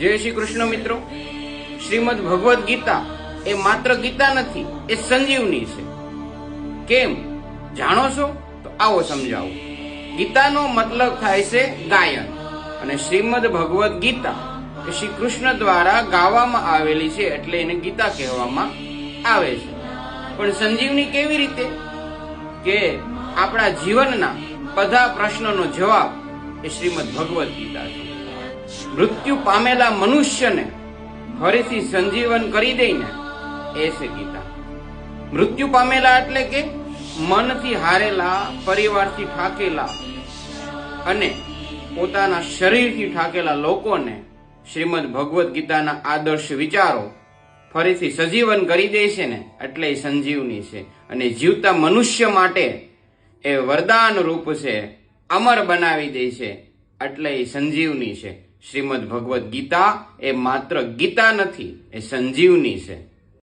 જય શ્રી કૃષ્ણ મિત્રો. શ્રીમદ ભગવદ્ ગીતા એ માત્ર ગીતા નથી, એ સંજીવની છે. કેમ? જાણો છો? તો આવો સમજાવું. ગીતાનો મતલબ થાય છે ગાયન. અને શ્રીમદ ભગવદ્ ગીતા એ શ્રી કૃષ્ણ દ્વારા ગાવામાં આવેલી છે એટલે એને ગીતા કહેવામાં આવે છે. પણ સંજીવની કેવી રીતે? કે આપણા જીવનના બધા પ્રશ્નોનો જવાબ એ શ્રીમદ ભગવદ્ ગીતા છે. મૃત્યુ પામેલા મનુષ્યને ફરીથી સંજીવન કરી દઈને એ છે ગીતા. મૃત્યુ પામેલા એટલે કે મનથી હારેલા, પરિવારથી ઠાકેલા અને પોતાના શરીરથી ઠાકેલા લોકોને શ્રીમદ ભગવદ્ ગીતાના આદર્શ વિચારો ફરીથી સજીવન કરી દે છે ને એટલે એ સંજીવની છે. અને જીવતા મનુષ્ય માટે એ વરદાન રૂપ છે, અમર બનાવી દે છે એટલે એ સંજીવની છે. શ્રીમદ ભગવદ્ ગીતા એ માત્ર ગીતા નથી એ સંજીવની છે.